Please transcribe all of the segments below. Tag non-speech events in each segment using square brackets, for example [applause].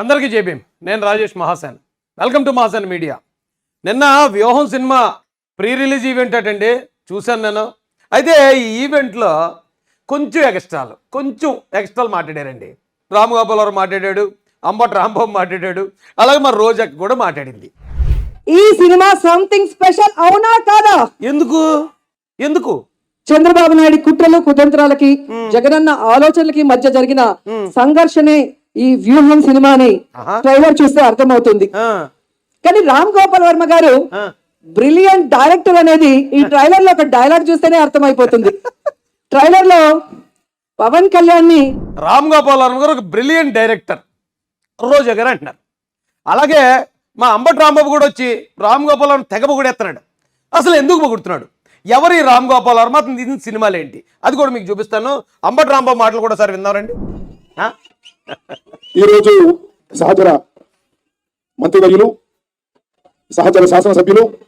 అందరికీ జేబీం నేను Rajesh Mahasen. Welcome to Mahasen media. నిన్న Vyooham cinema pre release event అటండి. చూశాను నేను. అయితే ఈ ఈవెంట్లో కొంచెం ఎక్స్ట్రాలు కొంచెం ఎక్స్ట్రాలు మాట్లాడారండి. రామ్ గోపాల్ గారు మాట్లాడాడు అంబట్ రాంబాబు మాట్లాడాడు అలాగే మరి రోజాకి కూడా మాట్లాడింది. ఈ సినిమా సంథింగ్ స్పెషల్ అవునా కాదా? ఎందుకు? ఎందుకు? చంద్రబాబు నాయుడు కుట్రలు కుతంత్రాలకి జగనన్న ఆలోచనలకి మధ్య జరిగిన సంఘర్షణే ఈ వ్యూహం సినిమాని ఆహా. ట్రైలర్ చూస్తే అర్థమవుతుంది. కానీ రామ్ గోపాల్ వర్మ గారు. బ్రిలియంట్ డైరెక్టర్ అనేది ఈ [laughs] ట్రైలర్లో ఒక డైలాగ్ చూస్తేనే అర్థమైపోతుంది. ట్రైలర్లో పవన్ కళ్యాణ్ని రామ్ గోపాల్ వర్మ గారు ఒక బ్రిలియంట్ డైరెక్టర్. రోజా గారు అంటున్నారు. అలాగే మా అంబటి రాంబాబు కూడా వచ్చి రామ్ గోపాల్ వర్మ తెగ పొగిడేస్తున్నాడు. అసలు ఎందుకు పొగుడుతున్నాడు? ఎవరు రామ్ గోపాల్ వర్మ? అతను తీసిన సినిమాలు ఏంటి అది కూడా మీకు చూపిస్తాను. అంబటి రాంబాబు మాటలు కూడా సార్ విన్నారండి? ఈరోజు సహచర మంత్రివర్యులు సహచర శాసనసభ్యులు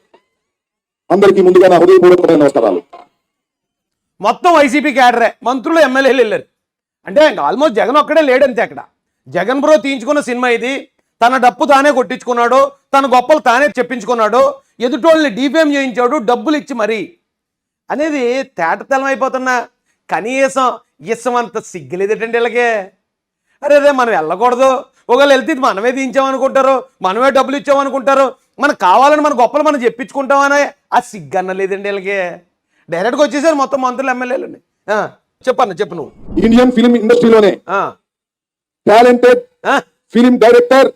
అందరికీ ముందుగా నా హృదయపూర్వకమైన నమస్కారాలు. మొత్తం వైసీపీ క్యాడరే మంత్రులు ఎమ్మెల్యేలు వెళ్ళారు. అంటే ఆల్మోస్ట్ జగన్ ఒక్కడే లేడంతే అక్కడ. జగన్ బ్రో తీయించుకున్న సినిమా ఇది. తన డప్పు తానే కొట్టించుకున్నాడు. తన గొప్పలు తానే చెప్పించుకున్నాడు. ఎదుటోళ్ళని డిఫేమ్ చేయించాడు. డబ్బులు ఇచ్చి మరీ. అనేది తేటతలం అయిపోతున్నా. కనీసం ఇసమంత సిగ్గులేదేటండి వీళ్ళకి? అరే రే మనం వెళ్ళకూడదు. ఒకవేళ వెళ్తే ఇది మనమే తీయించామనుకుంటారు మనమే డబ్బులు ఇచ్చామనుకుంటారు మనకు కావాలని మన గొప్పలు మనం చెప్పించుకుంటామనే ఆ సిగ్గన్న లేదండి వీళ్ళకి. డైరెక్ట్గా వచ్చేసారు మొత్తం మంత్రులు ఎమ్మెల్యేలు చెప్పన్న చెప్పు నువ్వు. Indian film ఇండస్ట్రీలోనే talented film director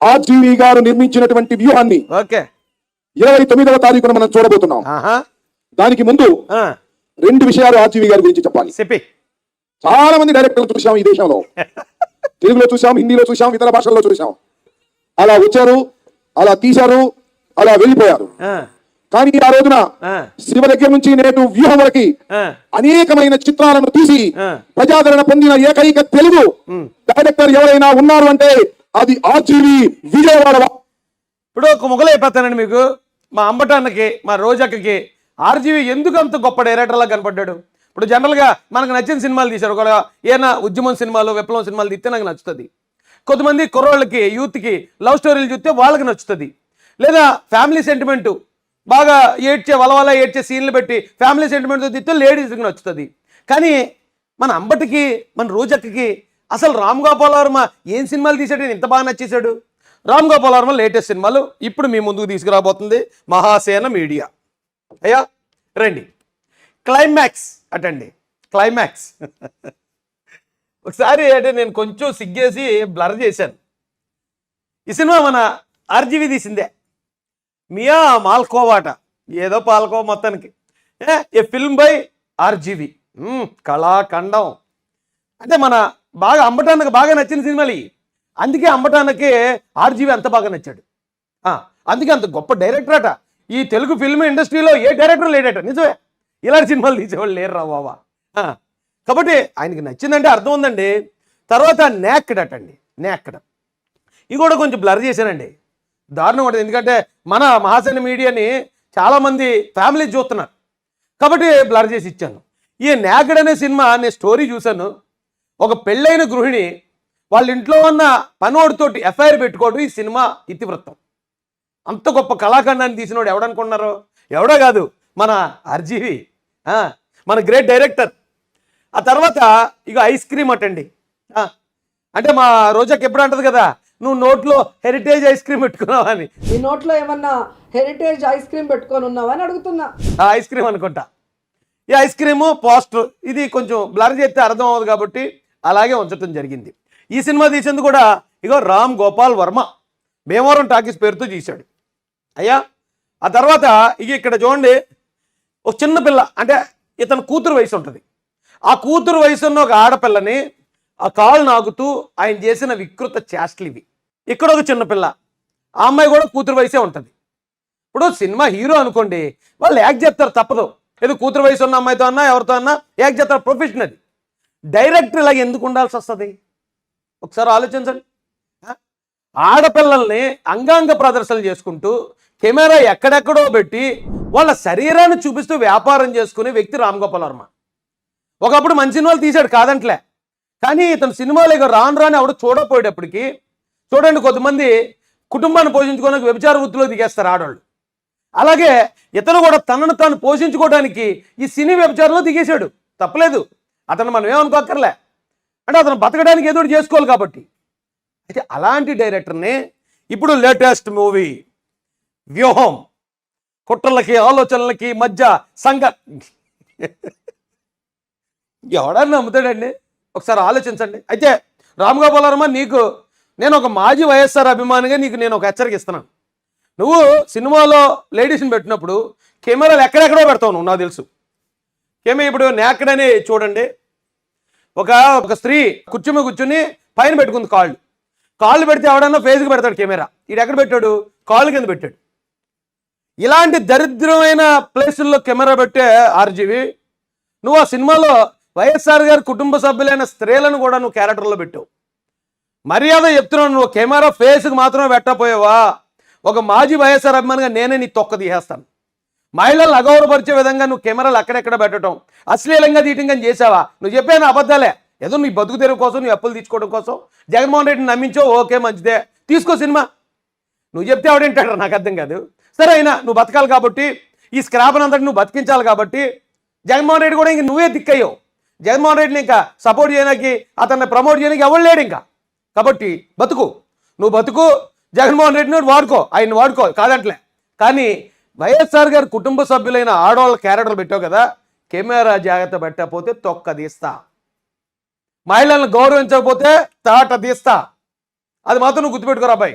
RGV garu నిర్మించినటువంటి వ్యూహాన్ని ఓకే. ఇరవై తొమ్మిదవ తారీఖున మనం చూడబోతున్నాం. దానికి ముందు రెండు విషయాలు ఆర్జీవి గారి గురించి చెప్పాలి. చెప్పి. చాలా మంది డైరెక్టర్లు చూసాం ఈ దేశంలో. [laughs] తెలుగులో చూసాం హిందీలో చూసాం ఇతర భాషల్లో చూసాం అలా వచ్చారు అలా తీశారు అలా వెళ్ళిపోయారు. కానీ ఆ రోజున శివ దగ్గర నుంచి నేటు వ్యూహం వరకు అనేకమైన చిత్రాలను తీసి. ప్రజాదరణ పొందిన ఏకైక తెలుగు డైరెక్టర్ ఎవరైనా ఉన్నారు అంటే అది ఆర్జీవి విజయవాడ ఇప్పుడు ఒక మొగలు అయిపోతానండి మీకు. మా అంబటాన్నకి మా రోజక్కకి ఆర్జీవి ఎందుకు అంత గొప్ప డైరెక్టర్లా కనపడ్డాడు? ఇప్పుడు జనరల్గా మనకు నచ్చిన సినిమాలు తీశారు. ఒక ఏమైనా ఉద్యమం సినిమాలు విప్లవం సినిమాలు తీస్తే నాకు నచ్చుతుంది. కొంతమంది కుర్రోళ్ళకి యూత్కి లవ్ స్టోరీలు చూస్తే వాళ్ళకి నచ్చుతుంది. లేదా ఫ్యామిలీ సెంటిమెంట్ బాగా ఏడ్చే వలవల ఏడ్చే సీన్లు పెట్టి ఫ్యామిలీ సెంటిమెంట్తో తీస్తే లేడీస్కి నచ్చుతుంది. కానీ మన అంబటికి మన రోజక్కకి అసలు రామ్ గోపాల్ వర్మ ఏం సినిమాలు తీసాడు ఇంత బాగా నచ్చేశాడు? రామ్ గోపాల్ వర్మ లేటెస్ట్ సినిమాలు ఇప్పుడు మీ ముందుకు తీసుకురాబోతుంది మహాసేన మీడియా. అయ్యా రండి. క్లైమాక్స్ అటండి. క్లైమాక్స్. ఒకసారి అంటే నేను కొంచెం సిగ్గేసి బ్లర్ చేశాను. ఈ సినిమా మన ఆర్జీవి తీసిందే. మియా మాల్కోవాట. ఏదో పాల్కో మొత్తానికి. A, a film by RGV. కళాఖండం. అంటే మన బాగా అంబటానికి బాగా నచ్చిన సినిమాలు. అందుకే అంబటానికి ఆర్జీవి అంత బాగా నచ్చాడు. అందుకే అంత గొప్ప డైరెక్టర్ అట ఈ తెలుగు ఫిల్మ్ ఇండస్ట్రీలో ఏ డైరెక్టర్ లేడట. నిజమే. ఇలాంటి సినిమాలు తీసేవాళ్ళు లేరు రా బాబా. ఆ, కాబట్టి ఆయనకి నచ్చిందంటే అర్థం ఉందండి. తర్వాత నేక్కడ్ అండి నేక్కడ ఇది కూడా కొంచెం బ్లర్ చేశానండి. దారుణం ఉంటుంది ఎందుకంటే మన మహాసేన మీడియాని చాలామంది ఫ్యామిలీ చూస్తున్నారు. కాబట్టి బ్లర్ చేసి ఇచ్చాను. ఈ నేకడ్ అనే సినిమా నేను స్టోరీ చూశాను. ఒక పెళ్ళైన గృహిణి వాళ్ళ ఇంట్లో ఉన్న పనోడితోటి ఎఫ్ఐఆర్ పెట్టుకోవడం ఈ సినిమా ఇతివృత్తం. అంత గొప్ప కళాఖండాన్ని తీసినోడు ఎవడనుకున్నారు? ఎవడో కాదు మన ఆర్జీవి. మన గ్రేట్ డైరెక్టర్. ఆ తర్వాత ఇక ఐస్ క్రీమ్ అటండి. అంటే మా రోజాకి ఎప్పుడు అంటది కదా నువ్వు నోట్లో హెరిటేజ్ ఐస్ క్రీమ్ పెట్టుకున్నావా అని. ఈ నోట్లో ఏమన్నా హెరిటేజ్ ఐస్ క్రీమ్ పెట్టుకొని ఉన్నావా అని అడుగుతున్నా. ఆ ఐస్ క్రీమ్ అనుకుంటా. ఈ ఐస్ క్రీము పోస్టర్ ఇది కొంచెం బ్లర్ చేస్తే అర్థం అవ్వదు కాబట్టి అలాగే ఉంచడం జరిగింది. ఈ సినిమా తీసేందుకు కూడా ఇగో రామ్ గోపాల్ వర్మ. భీమవరం టాకీస్ పేరుతో తీశాడు. అయ్యా ఆ తర్వాత ఇక ఇక్కడ చూడండి ఒక చిన్న పిల్ల అంటే ఇతను కూతురు వయసు ఉంటుంది. ఆ కూతురు వయసు ఉన్న ఒక ఆడపిల్లని ఆ కాళ్ళు నాగుతూ ఆయన చేసిన వికృత చేష్టలు ఇవి. ఇక్కడ ఒక చిన్నపిల్ల ఆ అమ్మాయి కూడా కూతురు వయసే ఉంటుంది. ఇప్పుడు సినిమా హీరో అనుకోండి వాళ్ళు యాక్ట్ చేస్తారు తప్పదు. ఏదో కూతురు వయసు ఉన్న అమ్మాయితో అన్నా ఎవరితో అన్నా యాక్ట్ చేస్తారు ప్రొఫెషన్ అది. డైరెక్టర్ ఇలాగ ఎందుకు ఉండాల్సి వస్తుంది? ఒకసారి ఆలోచించండి. ఆడపిల్లల్ని అంగాంగ ప్రదర్శనలు చేసుకుంటూ కెమెరా ఎక్కడెక్కడో పెట్టి వాళ్ళ శరీరాన్ని చూపిస్తూ వ్యాపారం చేసుకునే వ్యక్తి రామ్ గోపాల్ వర్మ. ఒకప్పుడు మంచి సినిమాలు తీశాడు కాదంట్లే. కానీ ఇతను సినిమాలు ఇక రాను రాని ఎవడు చూడపోయేటప్పటికి చూడండి కొంతమంది కుటుంబాన్ని పోషించుకోవడానికి వ్యభిచార వృత్తిలో దిగేస్తారు ఆడవాళ్ళు అలాగే ఇతను కూడా తనను తాను పోషించుకోవడానికి ఈ సినీ వ్యభిచారంలో దిగేశాడు. తప్పలేదు. అతను మనం ఏమనుకోక్కర్లే. అంటే అతను బతకడానికి ఏదో చేసుకోవాలి కాబట్టి. అయితే అలాంటి డైరెక్టర్ని ఇప్పుడు లేటెస్ట్ మూవీ వ్యూహం కుట్రలకి ఆలోచనలకి మధ్య సంఘ ఎవడన్నా నమ్ముతాడండి? ఒకసారి ఆలోచించండి. అయితే రామ్ గోపాలరమ్మ నీకు నేను ఒక మాజీ వైఎస్ఆర్ అభిమానిగా నీకు నేను ఒక హెచ్చరిక ఇస్తున్నాను. నువ్వు సినిమాలో లేడీస్ని పెట్టినప్పుడు కెమెరాలు ఎక్కడెక్కడో పెడతావు నువ్వు నాకు తెలుసు. కెమెరా ఇప్పుడు నేకడని చూడండి. ఒక ఒక స్త్రీ కుర్చీ కూర్చుని పైన పెట్టుకుంది కాళ్ళు. కాళ్ళు పెడితే ఎవడన్నా ఫేస్కి పెడతాడు కెమెరా. ఇది ఎక్కడ పెట్టాడు? కాళ్ళు కింద పెట్టాడు. ఇలాంటి దరిద్రమైన ప్లేసుల్లో కెమెరా పెట్టే ఆర్జీవి నువ్వు ఆ సినిమాలో వైఎస్ఆర్ గారి కుటుంబ సభ్యులైన స్త్రీలను కూడా నువ్వు క్యారెక్టర్లో పెట్టావు. మర్యాద చెప్తున్నాను నువ్వు కెమెరా ఫేస్కి మాత్రమే పెట్టకపోయావా ఒక మాజీ వైఎస్ఆర్ అభిమానిగా నేనే నీ తొక్క తీసేస్తాను. మహిళలు అగౌరవపరిచే విధంగా నువ్వు కెమెరాలు అక్కడెక్కడ పెట్టడం అశ్లీలంగా తీయటం చేసావా నువ్వు చెప్పాను అబద్ధాలే. ఏదో నీ బతుకు తెరువు కోసం నువ్వు అప్పులు తీసుకోవడం కోసం జగన్మోహన్ రెడ్డిని నమ్మించో ఓకే మంచిదే. తీసుకో సినిమా. నువ్వు చెప్తే ఆవిడేంటాడు నాకు అర్థం కాదు. సరే అయినా నువ్వు బతకాలి కాబట్టి ఈ స్క్రాప్ అంతటి నువ్వు బతికించాలి కాబట్టి జగన్మోహన్ రెడ్డి కూడా ఇంక నువ్వే దిక్కయ్యావు. జగన్మోహన్ రెడ్డిని ఇంకా సపోర్ట్ చేయడానికి అతన్ని ప్రమోట్ చేయడానికి ఎవరు లేడు ఇంకా. కాబట్టి బతుకు. నువ్వు బతుకు జగన్మోహన్ రెడ్డిని వాడుకో ఆయన్ని వాడుకో కాదంటలే. కానీ వైఎస్ఆర్ గారి కుటుంబ సభ్యులైన ఆడవాళ్ళ క్యారెక్టర్ పెట్టావు కదా కెమెరా జాగ్రత్త పెట్టకపోతే తొక్క తీస్తా. మహిళలను గౌరవించకపోతే తాట తీస్తా. అది మాత్రం నువ్వు గుర్తుపెట్టుకోరా అబ్బాయి.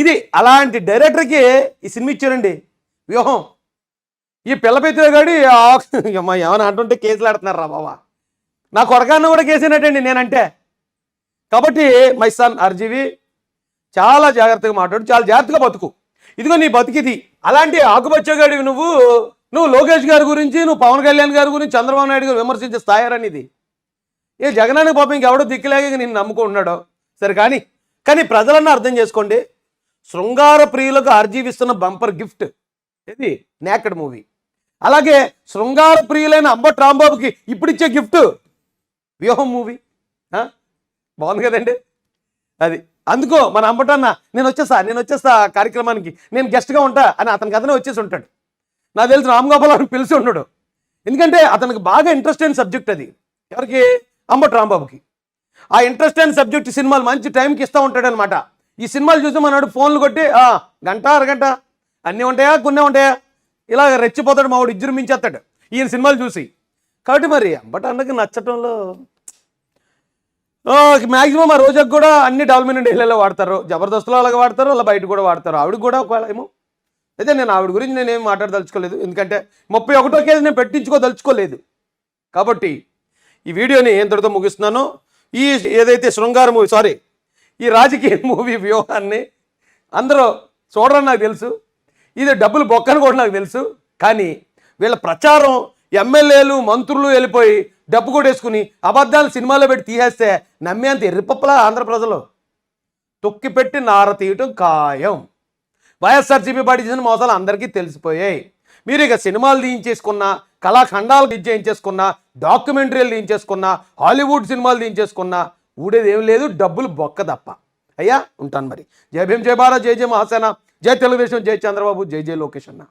ఇది అలాంటి డైరెక్టర్కి ఈ సినిమా ఇచ్చారండి. వ్యూహం. ఈ పిల్లపెత్తిగాడి అమ్మా ఏమైనా అంటుంటే కేసులు ఆడుతున్నారు రా బాబా నా కొడకాన్న కూడా కేసినట్టండి నేనంటే. కాబట్టి మై సన్ ఆర్జీవి చాలా జాగ్రత్తగా మాట్లాడు చాలా జాగ్రత్తగా బతుకు. ఇదిగో నీ బతికిది అలాంటి ఆకుపచ్చగాడివి నువ్వు నువ్వు లోకేష్ గారి గురించి నువ్వు పవన్ కళ్యాణ్ గారి గురించి చంద్రబాబు నాయుడు గారు విమర్శించే స్థాయిరనిది. ఏ జగనానికి పాపం ఇంకెవడో దిక్కులేక నిన్ను నమ్ముకుంటున్నాడో. సరే కానీ కానీ ప్రజలన్నా అర్థం చేసుకోండి. శృంగార ప్రియులకు ఆర్జీవిస్తున్న బంపర్ గిఫ్ట్. ఇది నేకడ్ మూవీ. అలాగే శృంగార ప్రియులైన అంబట్ రాంబాబుకి ఇప్పుడు ఇచ్చే గిఫ్ట్. వ్యూహం మూవీ. బాగుంది కదండి. అది. అందుకో మన అంబటన్న నేను వచ్చేస్తా నేను వచ్చేస్తా కార్యక్రమానికి. నేను గెస్ట్గా ఉంటా అని అతనికి అతనే వచ్చేసి ఉంటాడు. నాకు తెలిసి రామ్ గోపాల్ అని పిలిచి ఉండడు. ఎందుకంటే అతనికి బాగా ఇంట్రెస్ట్ అయిన సబ్జెక్ట్ అది. ఎవరికి? అంబట్ రాంబాబుకి. ఆ ఇంట్రెస్ట్ అయిన సబ్జెక్ట్ సినిమాలు మంచి టైంకి ఇస్తూ ఉంటాడు అనమాట ఈ సినిమాలు చూసి మనడు ఫోన్లు కొట్టి గంట అరగంట అన్నీ ఉంటాయా కొన్ని ఉంటాయా? ఇలా రెచ్చిపోతాడు మావాడు ఇజ్జురు మించేస్తాడు ఈయన సినిమాలు చూసి. కాబట్టి మరి బట్ అన్నకి నచ్చటంలో మ్యాక్సిమం ఆ రోజుకి కూడా అన్ని డెవలప్మెంట్ డైలీలో వాడతారు. జబర్దస్త్లో అలాగే వాడతారు అలా బయట కూడా వాడతారు. ఆవిడ కూడా ఒకవేళ ఏమో అయితే నేను ఆవిడ గురించి నేనేం మాట్లాడదలుచుకోలేదు. ఎందుకంటే ముప్పై ఒకటో కేజీ నేను పెట్టించుకోదలుచుకోలేదు. కాబట్టి ఈ వీడియోని ఎంతటితో ముగిస్తున్నాను. ఈ ఏదైతే శృంగార మూవీ సారీ ఈ రాజకీయ మూవీ వ్యూహాన్ని అందరూ చూడరని నాకు తెలుసు. ఇది డబ్బులు బొక్కని కూడా నాకు తెలుసు. కానీ వీళ్ళ ప్రచారం ఎమ్మెల్యేలు మంత్రులు వెళ్ళిపోయి డబ్బు కొట్టేసుకుని అబద్ధాలు సినిమాలో పెట్టి తీసేస్తే నమ్మేంత ఎర్రిపప్పలా ఆంధ్ర ప్రజలు? తొక్కి పెట్టి నార తీయటం ఖాయం. వైఎస్ఆర్సీపీ పార్టీ చేసిన మోసాలు అందరికీ తెలిసిపోయాయి. మీరు ఇక సినిమాలు తీయించేసుకున్న కళాఖండాలు తీయించేసుకున్న డాక్యుమెంటరీలు తీయించేసుకున్న హాలీవుడ్ సినిమాలు తీయించేసుకున్న ఊడేది ఏం లేదు డబ్బులు బొక్క తప్ప. అయ్యా? ఉంటాను మరి. జై భీం జయ భారత్ జై జై మహాసేన జై తెలుగుదేశం జై చంద్రబాబు జయ జయ లోకేష్ అన్న.